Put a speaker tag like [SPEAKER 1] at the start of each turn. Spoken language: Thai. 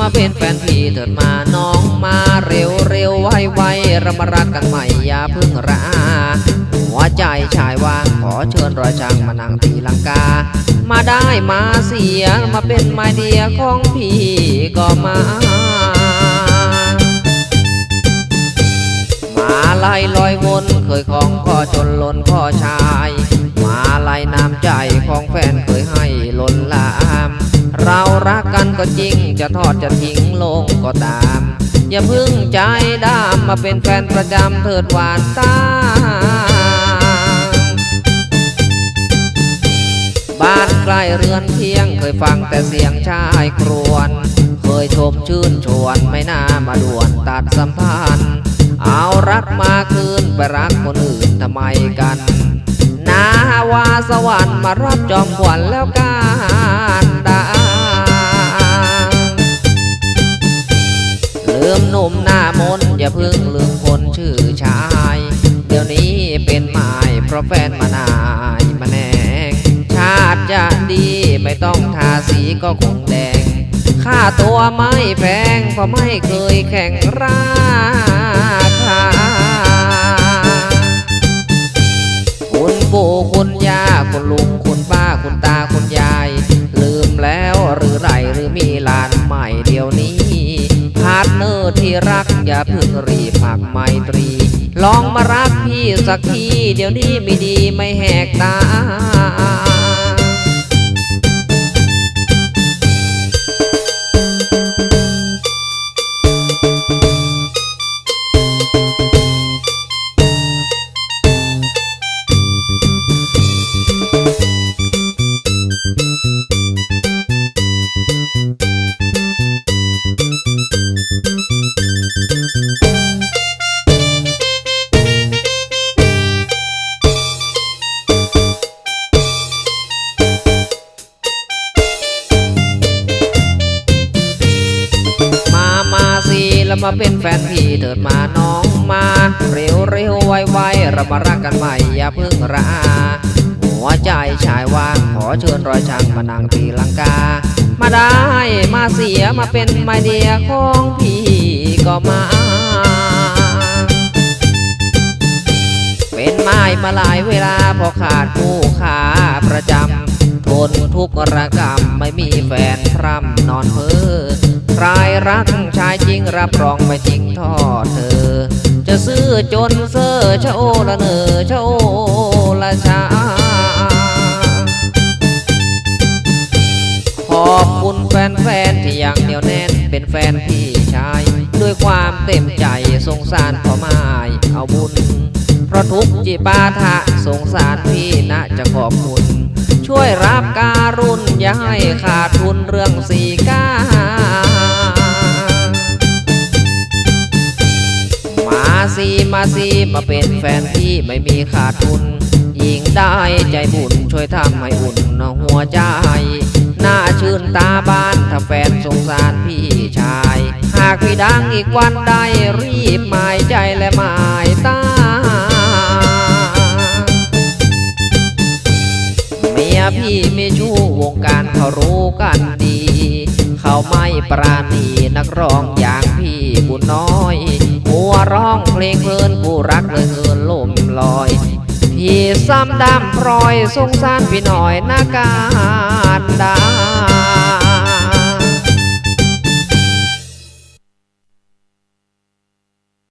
[SPEAKER 1] มาเป็นแฟนพีเถิดมาน้องมาเร็วเร็วไวไวเรามารักกันใหม่อย่าพิ่งระอาหัวใจชายว่างขอเชิญรอยช่างมานั่งตีลังกา มาได้มาเสียมาเป็นไมาเดียของพี่ก็มามาลายลอยวนเคยของข้อจนล้นข้อชาย มาลายน้ำใจของแฟนเคยให้ล้นลา เรารักกันก็จริง จะทอดจะทิ้งลงก็ตาม อย่าพึ่งใจดำมาเป็นแฟนประจำเถิดหวานตาบ้านใกล้เรือนเที่ยงเคยฟังแต่เสียงชายครวญเคยชมชื่นชวนไม่น่ามาด่วนตัดสัมพันธ์ เอารักมาคืนไปรักคนอื่นทำไมกันนาวาสวรรค์มารับจอมขวัญแล้วการดา อย่าเพิ่งลืมคนชื่อชาย เดี๋ยวนี้เป็นหมายเพราะแฟนมานายมาแนงชาติจะดีไม่ต้องทาสีก็คงแดง ค่าตัวไม่แพงเพราะไม่เคยแข่งราคาคุณปู่คุณย่าคุณลุงคุณป้าคุณตาคุณยาย ลืมแล้วหรือไรหรือมีหลานใหม่เดี๋ยวนี้ พาร์เนอร์ที่รักอย่าเพิ่งรีบหักไมตรี ลองมารักพี่สักที เดี๋ยวนี้ไม่ดีไม่แหกตา แล้วมาเป็นแฟนพี่เถิดมาน้องมา เร็วเร็วไวไวเรามารักกันใหม่อย่าเพิ่งระอาหัวใจชายว่างขอเชิญรอยช่างมานั่งตีลังกา มาได้มาเสียมาเป็นไมเดียของพี่ก็มาเป็นไม้มาหลายเวลาพอขาดผู้ ทุกระกรรมไม่มีแฟนพร่ำนอนเพ้อใครรักชายจริงรับรองไม่จริงทอดเธอ จะซื้อจนเซอร์ชะโอละเนอชะโอละชาขอบคุณแฟนๆที่ยังเหนียวแน่นเป็นแฟนพี่ชาย ด้วยความเต็มใจสงสารพ่อไม้เอาบุญ เพราะทุกจิปาถะสงสารพี่นะจะขอบคุณ ช่วยรับการุณอย่าให้ขาดทุนเรื่องสีกามาสิมาสิมาเป็นแฟนพี่ไม่มีขาดทุนยิงได้ใจบุญช่วยทำให้อุ่นหัวใจหน้าชื่นตาบานถ้าแฟนสงสารพี่ชาย หากพี่ดังอีกวันใดรีบหมายใจและหมายตา พี่มีชู้วงการเขารู้กันดี เขาไม่ปราณีนักร้องอย่างพี่บุญน้อย หัวร้องเพลงเพลินผู้รักเลยเฮินลมลอย พี่ซ้ำดำพรอยสงสารพี่หน่อยนาการดา